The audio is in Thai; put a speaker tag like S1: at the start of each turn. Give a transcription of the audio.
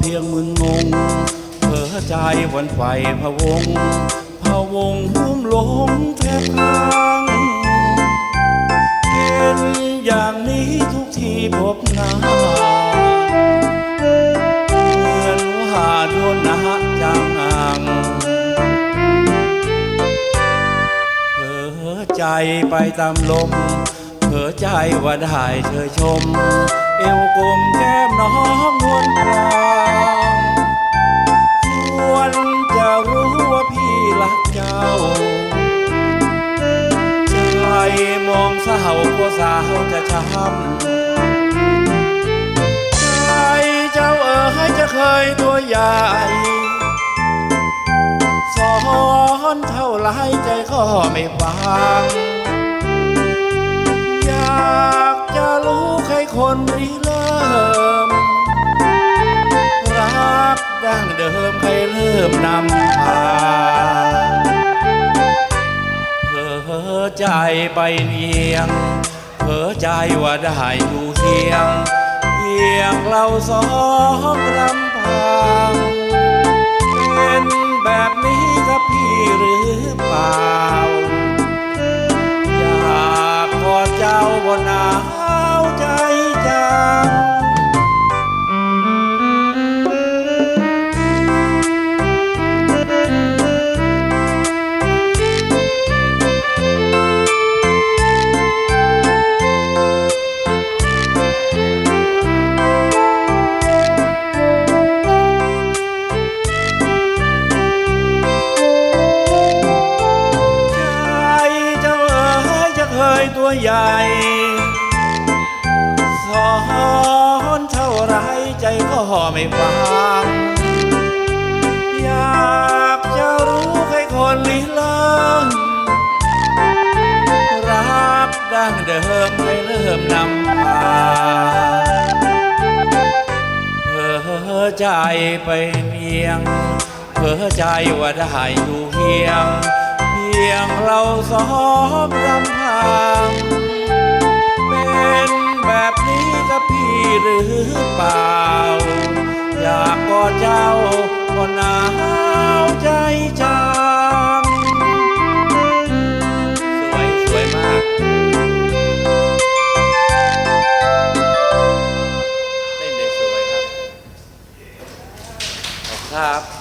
S1: เพียงมืดมัวันไฟพะวงพะวงหุ้มลมแทบพังเห็นอย่างนี้ทุกทีพบหน้าเหมือนว่าโดนนะจางห่างเผลอใจไปตามลม เผลอใจว่าได้เธอชม เอวกลมแก้มน้องนวลกลางควรจะรู้ว่าพี่รักเจ้าใจมองเศร้ากลัวสาวจะช้ำใจเจ้าเอ๋ยจะเคยตัวใหญ่สอนเท่าไรใจก็ไม่ฟังากจะรู้ใครคนริเริ่ม รักดั้งเดิมใครเริ่มนำพาเผลอใจไปเนียงเผลอใจว่าได้อยู่เทียง เพียงเราสองลำพังเป็นแบบนี้กับพี่หรือเปล่า ตัวใหญ่สอนเท่าไรใจก็ห่อไม่ฟังอยากจะรู้ใครคนลี้ลังรักดั้งเดิมให้เริ่มนำพาเผลอใจไปเนียงเผลอใจว่าได้อยู่เพียง พียงเราสองลำพัง เป็นแบบนี้กับพี่หรือเปล่า อยากกอดเจ้าก็หนาวใจจัง สวยสวยมาก เต้นได้สวยครับขอบคุณครับ